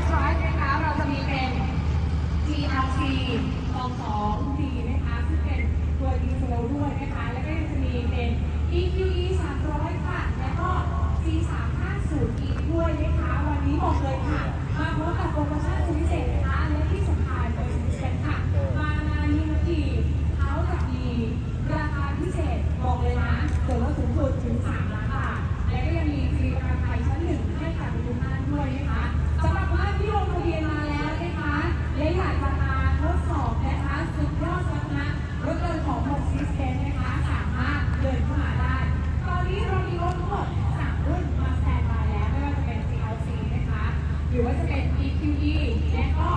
X Drive นะคะ เราจะมีเป็น GRC 22 D นะคะ ซึ่งเป็นตัวดีเซลด้วยนะคะ แล้ก็จะมีเป็น EQE 300 ค่ะ แล้ก็ C 3 5 0 E ด้วยนะคะ วันนี้บอกเลยค่ะ หรือว่าจะเป็น P Q E และก็